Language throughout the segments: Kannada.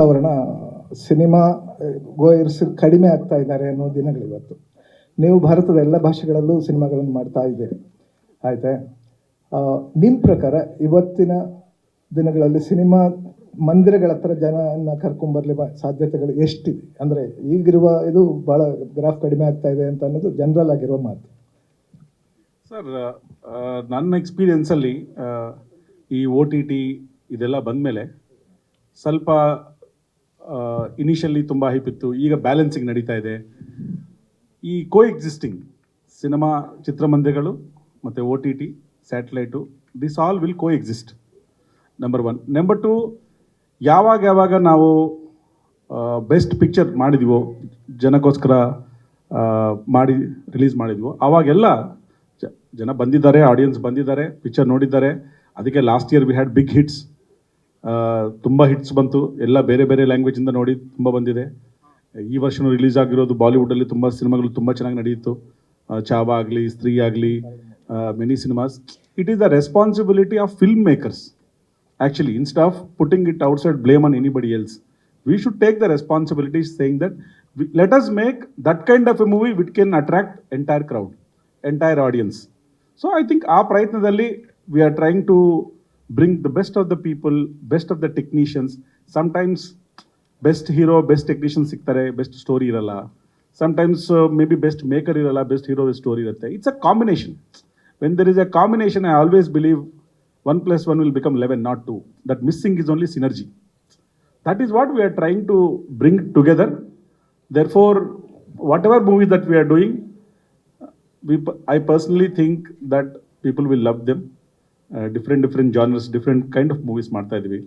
ವಾತಾವರಣ ಸಿನಿಮಾ ಗೋಯರ್ಸ್ ಕಡಿಮೆ ಆಗ್ತಾ ಇದ್ದಾರೆ ಅನ್ನೋ ದಿನಗಳಿವತ್ತು ನೀವು ಭಾರತದ ಎಲ್ಲ ಭಾಷೆಗಳಲ್ಲೂ ಸಿನಿಮಾಗಳನ್ನು ಮಾಡ್ತಾ ಇದ್ದೀರಿ. ಆಯ್ತಾ? ನಿಮ್ಮ ಪ್ರಕಾರ ಇವತ್ತಿನ ದಿನಗಳಲ್ಲಿ ಸಿನಿಮಾ ಮಂದಿರಗಳ ಹತ್ರ ಜನನ ಕರ್ಕೊಂಬರ್ಲಿ ಸಾಧ್ಯತೆಗಳು ಎಷ್ಟಿದೆ? ಅಂದರೆ ಈಗಿರುವ ಇದು ಭಾಳ ಗ್ರಾಫ್ ಕಡಿಮೆ ಆಗ್ತಾ ಇದೆ ಅಂತ ಅನ್ನೋದು ಜನರಲ್ ಆಗಿರುವ ಮಾತು. ಸರ್ ನನ್ನ ಎಕ್ಸ್ಪೀರಿಯನ್ಸಲ್ಲಿ ಈ ಒ ಟಿ ಟಿ ಇದೆಲ್ಲ ಬಂದಮೇಲೆ ಸ್ವಲ್ಪ ಇನಿಷಿಯಲಿ ತುಂಬ ಹೈಪ್ ಇತ್ತು. ಈಗ ಬ್ಯಾಲೆನ್ಸಿಂಗ್ ನಡೀತಾ ಇದೆ. ಈ ಕೋ ಎಕ್ಸಿಸ್ಟಿಂಗ್ ಸಿನಿಮಾ ಚಿತ್ರಮಂದಿರಗಳು ಮತ್ತು O T T satellite this all will coexist number one number two ಯಾವಾಗ ಯಾವಾಗ ನಾವು ಬೆಸ್ಟ್ ಪಿಕ್ಚರ್ ಮಾಡಿದೀವೋ, ಜನಕ್ಕೋಸ್ಕರ ಮಾಡಿ ರಿಲೀಸ್ ಮಾಡಿದ್ವೋ ಆವಾಗೆಲ್ಲ ಜನ ಬಂದಿದ್ದಾರೆ ಆಡಿಯನ್ಸ್ ಬಂದಿದ್ದಾರೆ ಪಿಕ್ಚರ್ ನೋಡಿದ್ದಾರೆ. ಅದಕ್ಕೆ last year we had big hits ತುಂಬ ಹಿಟ್ಸ್ ಬಂತು. ಎಲ್ಲ ಬೇರೆ ಬೇರೆ ಲ್ಯಾಂಗ್ವೇಜಿಂದ ನೋಡಿ ತುಂಬ ಬಂದಿದೆ. ಈ ವರ್ಷನೂ ರಿಲೀಸ್ ಆಗಿರೋದು ಬಾಲಿವುಡಲ್ಲಿ ತುಂಬ ಸಿನಿಮಾಗಳು ತುಂಬ ಚೆನ್ನಾಗಿ ನಡೆಯಿತು ಚಾವ ಆಗಲಿ, ಸ್ತ್ರೀ ಆಗಲಿ many cinemas it is the responsibility of film makers actually instead of putting it outside blame on anybody else we should take the responsibility saying that let us make that kind of a movie which can attract entire crowd entire audience so I think ಆ ಪ್ರಯತ್ನದಲ್ಲಿ we are trying to bring the best of the people best of the technicians sometimes best hero best technician ಸಿಗ್ತಾರೆ ಬೆಸ್ಟ್ ಸ್ಟೋರಿ ಇರಲ್ಲ sometimes may be best maker ಇರಲ್ಲ ಬೆಸ್ಟ್ ಹೀರೋ ಸ್ಟೋರಿ ಇರುತ್ತೆ it's a combination when there is a combination I always believe one plus one will become eleven not two that missing is only synergy that is what we are trying to bring together therefore whatever movies that we are doing we i personally think that people will love them uh, Different different genres different kind of movies ಮಾಡ್ತಾ ಇದ್ವಿ.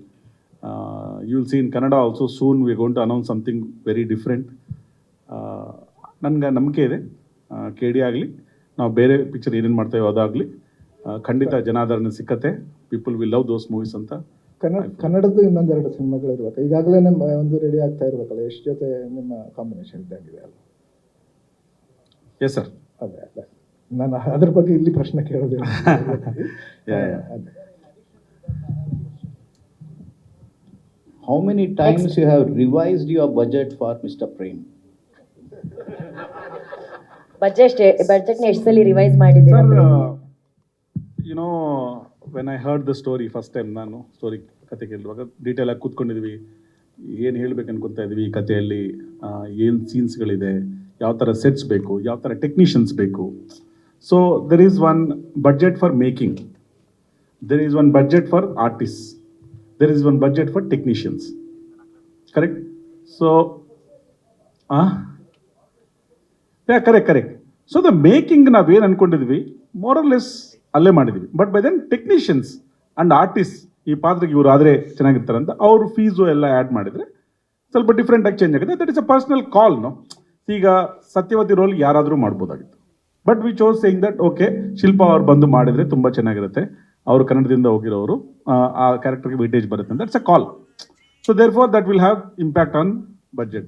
You will seen see also soon we soon to announce something very different ನನಗೆ ನಂಬಿಕೆ ಇದೆ. ಕೆ ಡಿ ಆಗಲಿ ನಾವು ಬೇರೆ ಪಿಕ್ಚರ್ ಏನೇನು ಮಾಡ್ತೇವೆ ಅದಾಗಲಿ ಖಂಡಿತ ಜನಾದರಣೆ ಸಿಕ್ಕತ್ತೆ. People we love those movies ಅಂತ. ಕನ್ನಡ ಕನ್ನಡದ್ದು ಇನ್ನೊಂದೆರಡು ಸಿನಿಮಾಗಳು ಇರಬೇಕು. ಈಗಾಗಲೇ ನಮ್ಮ ಒಂದು ರೆಡಿ ಆಗ್ತಾ ಇರಬೇಕಲ್ಲ ಎಷ್ಟು ಜೊತೆ ನಿಮ್ಮ ಕಾಂಬಿನೇಷನ್ ಇದ್ದಾಗಿದೆ ಅಲ್ಲ? ಎಸ್ ಸರ್ ಅದೇ ಅದೇ. ನಾನು ಅದ್ರ ಬಗ್ಗೆ ಇಲ್ಲಿ ಪ್ರಶ್ನೆ ಕೇಳೋದಿಲ್ಲ how many times you have revised your budget for Mister Prem for Mr. Budget ಬಜೆಟ್ನ ಎಷ್ಟು ಸಲ ರಿವೈಸ್ ಮಾಡಿದ್ದೀರಾ? You you know when I heard the story first time ನಾನು ಸ್ಟೋರಿ ಕತೆ ಕೇಳುವಾಗ ಡೀಟೇಲ್ ಆಗಿ ಕೂತ್ಕೊಂಡಿದ್ವಿ. ಏನು ಹೇಳ್ಬೇಕು ಅನ್ಕೊತಾ ಇದ್ವಿ ಈ ಕಥೆಯಲ್ಲಿ ಏನು ಸೀನ್ಸ್ಗಳಿದೆ ಯಾವ ಥರ ಸೆಟ್ಸ್ ಬೇಕು ಯಾವ ಥರ ಟೆಕ್ನಿಷಿಯನ್ಸ್ ಬೇಕು. So there is one budget for making there is one budget for artist there is one budget for technicians correct so yeah correct correct so the making ನಾವೇನು ಅನ್ಕೊಂಡಿದ್ವಿ? ಮೋರಲೆಸ್ ಅಲ್ಲೇ ಮಾಡಿದ್ವಿ. But by then technicians and artist ಈ ಪಾತ್ರಕ್ಕೆ ಇವರು ಆದರೆ ಚೆನ್ನಾಗಿರ್ತಾರೆ ಅಂತ ಅವ್ರ ಫೀಸು ಎಲ್ಲ ಆ್ಯಡ್ ಮಾಡಿದರೆ ಸ್ವಲ್ಪ ಡಿಫ್ರೆಂಟಾಗಿ ಚೇಂಜ್ ಆಗುತ್ತೆ. That is a personal call no ಈಗ ಸತ್ಯವತಿ ರೋಲ್ ಯಾರಾದರೂ ಮಾಡ್ಬೋದಾಗಿತ್ತು. But we chose saying that okay Shilpa ಅವ್ರು ಬಂದು ಮಾಡಿದರೆ ತುಂಬ ಚೆನ್ನಾಗಿರುತ್ತೆ. ಅವರು ಕನ್ನಡದಿಂದ ಹೋಗಿರೋರು ಆ, ಕ್ಯಾರೆಕ್ಟರ್ಗೆ ವೇಟೇಜ್ ಬರುತ್ತೆ that's a call so therefore that will have impact on budget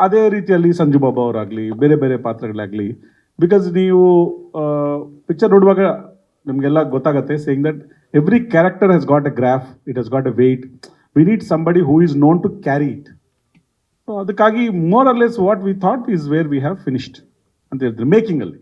ಅದೇ ರೀತಿಯಲ್ಲಿ ಸಂಜು ಬಾಬಾ ಅವರಾಗಲಿ ಬೇರೆ ಬೇರೆ ಪಾತ್ರಗಳಾಗಲಿ ಬಿಕಾಸ್ ನೀವು ಪಿಕ್ಚರ್ ನೋಡುವಾಗ ನಿಮಗೆಲ್ಲ ಗೊತ್ತಾಗುತ್ತೆ saying that every character has got a graph it has got a weight we need somebody who is known to carry it ಅದಕ್ಕಾಗಿ more or less what we thought is where we have finished ಅಂತ ಹೇಳ್ತಾರೆ ಮೇಕಿಂಗಲ್ಲಿ